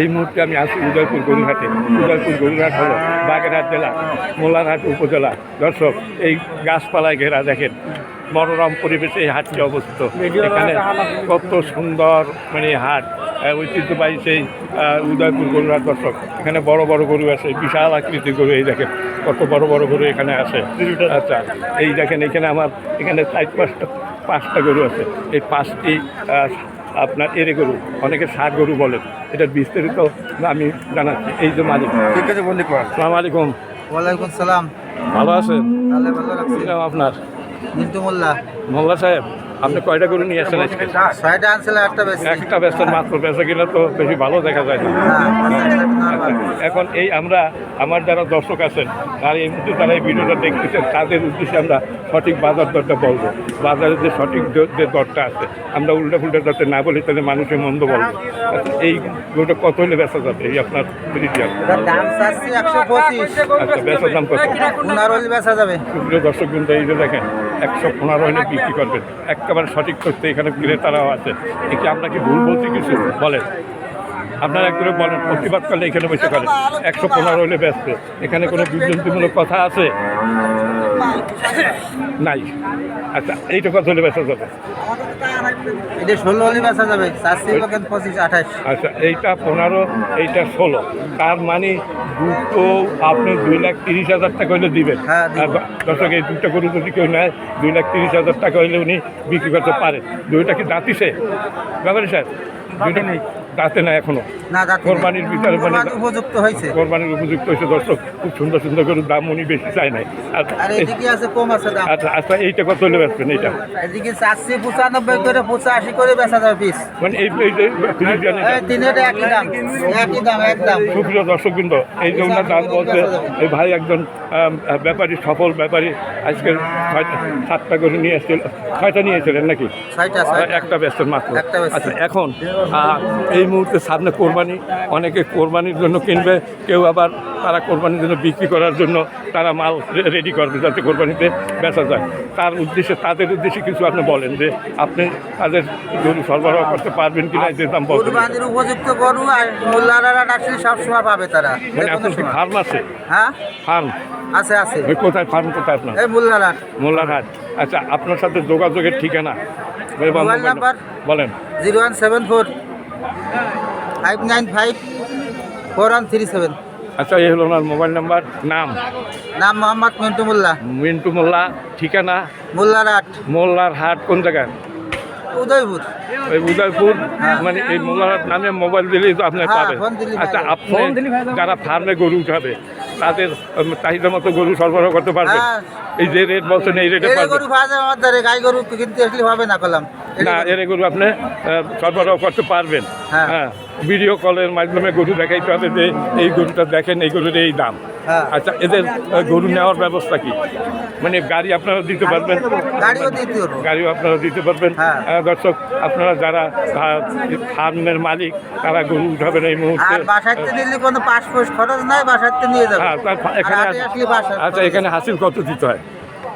এই মুহূর্তে আমি আছি উদয়পুর গরুহাটে উদয়পুর গরুহাট হলো বাগেরহাট জেলা মোল্লারহাট উপজেলা। দর্শক এই গাছপালায় ঘেরা দেখেন মনোরম পরিবেশে এই হাটটি অবস্থিত। এখানে কত সুন্দর মানে হাট ঐতিহ্যবাহী সেই আহ, উদয়পুর গরুহাট দর্শক। এখানে বড় বড় গরু আছে বিশাল আকৃতির গরু এই দেখেন কত বড় বড় গরু এখানে আছে। আচ্ছা এই দেখেন এখানে আমার এখানে চার পাঁচটা পাঁচটা গরু আছে। এই পাঁচটি আপনার এরে গরু অনেকে ষাট গরু বলেন এটা বিস্তারিত আমি জানাচ্ছি। এই যে মালিক। ঠিক আছে বলি সালাম আলাইকুম। ওয়ালাইকুম সালাম। ভালো আছেন? তাহলে ভালো লাগছে। আপনার? মিন্টু মোল্লা। মোল্লা সাহেব। আপনি কয়টা গরু নিয়ে আসেন আজকে? ছয়টা আনছিল একটা বেশি একটা ব্যস্ত মাত্র বেচা কিনা তো বেশি ভালো দেখা যায় না। এখন এই আমরা আমার যারা দর্শক আছেন আর এই মুহূর্তে তারা এই ভিডিওটা দেখতেছেন তাদের উদ্দেশ্যে আমরা সঠিক বাজার দরটা বলব। বাজারে যে সঠিক যে দরটা আছে আমরা উল্টা ফুল্টা যাতে না বলি তাহলে মানুষের মন্দ বলব আচ্ছা, এই গরুটা কত হলে বেচা যাবে? এই আপনার দাম চাচ্ছি একশো পঁচিশ। আচ্ছা বেচার দাম কত? পনেরো হলে বেচা যাবে। দর্শক কিন্তু এই যে দেখেন একশো পনেরো হলে বিক্রি করবেন। একেবারে সঠিক করতে এখানে ক্রেতারাও আছে। একে আমরা কি ভুল বলতে কিছু? বলেন। আপনারা একটু বলেন, প্রতিবাদ করলে এখানে বসে করেন। একশো পনেরো হলে ব্যস্ত। এখানে কোনো বিভ্রান্তিমূলক কথা আছে? নাই। আচ্ছা এইটা কত হলে বেচা যাবে এটা ষোলো হলে বেচা যাবে চাচ্ছি পঁচিশ আঠাশ আচ্ছা এইটা পনেরো এইটা ষোলো তার মানে দুটো আপনি দুই লাখ তিরিশ হাজার টাকা হলে দিবেন। দর্শক এই দুটো গরু যদি কেউ নেয় দুই লাখ তিরিশ হাজার টাকা হলে উনি বিক্রি করতে পারেন দুইটা কি দাঁতিছে। ব্যাপারে স্যার দুইটা নেই। দাঁতে না এখনও কোরবানির ভিতরে মানে উপযুক্ত হয়েছে। কোরবানির উপযুক্ত হয়েছে দর্শক। খুব সুন্দর সুন্দর গরুর দাম উনি বেশি চায় নাই। আচ্ছা আচ্ছা এইটা কত হলে বেচবেন এইটা? এদিকে চাচ্ছি পঁচানব্বই করে পঁচাশি করে বেচা যাবে পিস। মানে এই এই। তিনটা একই দাম একই দাম একদম সুপ্রিয় দর্শকবৃন্দ এই যে ওনার দাম বলছে এই ভাই একজন ব্যাপারী সফল ব্যাপারী আজকে সাতটা করে নিয়ে এসেছিল। ছয়টা নিয়েছিলেন নাকি? ছয়টা ছয়টা। একটা ব্যস্ত মাত্র। আচ্ছা এখন আহ, এই মুহূর্তে সামনে কোরবানি অনেকে কোরবানির জন্য কিনবে কেউ আবার তারা কোরবানির জন্য বিক্রি করার জন্য তারা মাল রেডি করবে যাতে কোরবানিতে বেচা যায়। তার উদ্দেশ্যে তাদের উদ্দেশ্যে কিছু আপনি বলেন যে আপনি তাদের গরু সরবরাহ করতে পারবেন কিনা যে দাম কুরবানির উপযুক্ত গরু আর মোল্লারা আসলে সবসময় পাবে তারা। মানে আপনার কি ফার্ম আছে? হ্যাঁ? ফার্ম আছে আছে। ওই কোথায় ফার্ম কোথায় আপনার? এই মোল্লারহাট আচ্ছা আপনার সাথে যোগাযোগের ঠিকানা? Mobile number? বলেন। Zero one seven four five nine five four one three seven আচ্ছা এই হলো ওনার মোবাইল নাম্বার। নাম? নাম মোহাম্মদ মিন্টু মোল্লা। মিন্টু মোল্লা ঠিকানা? মোল্লারাট মোল্লার হাট কোন জায়গায়? উদয়পুর। ওই উদয়পুর? হ্যাঁ। মানে এই মোল্লারহাট নামে মোবাইল দিলেই তো আপনি হ্যাঁ, পাবেন। আচ্ছা আপনি যারা ফার্মে গরু উঠাবে তাদের চাহিদা মতো গরু সরবরাহ করতে পারবেন? হ্যাঁ। এই যে রেট বলছেন এই রেটে এরে গরু পাওয়া আমার গাই গরু কিনতে আসলে হবে না কলাম। এরে না গরু- এর গরু আপনি সরবরাহ করতে পারবেন। হ্যাঁ। ভিডিও কলের মাধ্যমে গরু দেখাইতে হবে যে এই গরুটা দেখেন এই গরুর এই দাম। হ্যাঁ। আচ্ছা এদের গরু নেওয়ার ব্যবস্থা কি? মানে গাড়ি আপনারা দিতে পারবেন? গাড়িও আপনারা দিতে পারবেন। হ্যাঁ। দর্শক আপনারা যারা ফার্মের মালিক তারা গরু উঠাবেন এই মুহূর্তে। কোনো খরচ নাই বাসাতে নিয়ে হ্যাঁ এখানে আচ্ছা এখানে হাসিল কত দিতে হয়?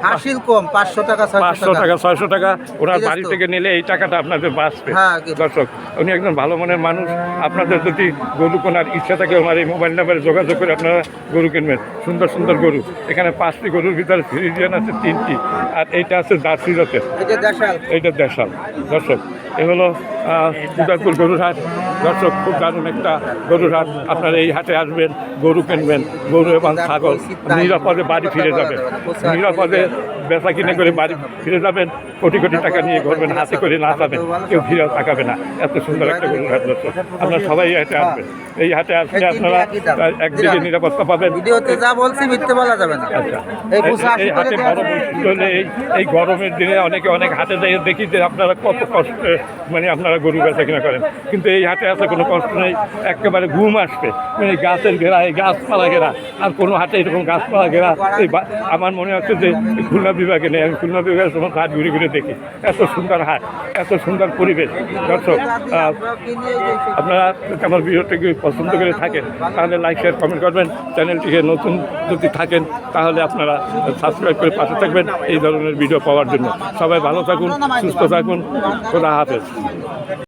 হাসিল কম পাঁচশো টাকা পাঁচশো টাকা। ছয়শো টাকা। ওনার বাড়ি থেকে নিলে এই টাকাটা আপনাদের বাঁচবে। হ্যাঁ, দর্শক উনি একজন ভালো মনের মানুষ। আপনাদের যদি গরু কেনার ইচ্ছা থাকে ওনার এই মোবাইল নাম্বারে যোগাযোগ করে আপনারা গরু কিনবেন। সুন্দর সুন্দর গরু। এখানে পাঁচটি গরুর ভিতরে ফ্রিজিয়ান আছে তিনটি আর এইটা আছে জার্সি জাতের। এইটা দেশাল। দর্শক এ হলো উদয়পুর গরুর হাট। দর্শক খুব দারুণ একটা গরুর হাট। আপনারা এই হাটে আসবেন গরু কিনবেন। গরু এবং ছাগল নিরাপদে বাড়ি ফিরে যাবেন নিরাপদে বেচা কিনে করে বাড়ি ফিরে যাবেন কোটি কোটি টাকা নিয়ে ঘুরবেন হাতে করে না যাবেন কেউ ফিরে তাকাবে না। এত সুন্দর একটা গরুর হাট আপনারা সবাই হাটে আসবেন। এই হাটে আসলে আপনারা একদিকে নিরাপত্তা পাবেন। ভিডিওতে যা বলছি মিথ্যে বলা যাবে না। আচ্ছা। এই পোশাক এই হাটে বড় বৈশিষ্ট্য হলে এই এই গরমের দিনে অনেকে অনেক হাটে যেয়ে দেখি যে আপনারা কত কষ্ট মানে আপনারা গরু বেচা কিনা করেন। কিন্তু এই হাটে আসলে কোনো কষ্ট নেই। একেবারে ঘুম আসবে। মানে গাছের ঘেরা এই গাছপালা ঘেরা। আর কোনো হাটে এরকম গাছপালা ঘেরা। এই আমার মনে হচ্ছে যে খুলনা বিভাগে নেই, আমি খুলনা বিভাগের সময় হাট ঘুরে ঘুরে দেখি। এত সুন্দর হাট এত সুন্দর পরিবেশ। দর্শক আপনারা আমার ভিডিওটিকে পছন্দ করে থাকেন, তাহলে লাইক শেয়ার কমেন্ট করবেন। চ্যানেলটিকে নতুন যদি থাকেন, তাহলে আপনারা সাবস্ক্রাইব করে পাশে থাকবেন এই ধরনের ভিডিও পাওয়ার জন্য। সবাই ভালো থাকুন, সুস্থ থাকুন। খোদা হাফেজ।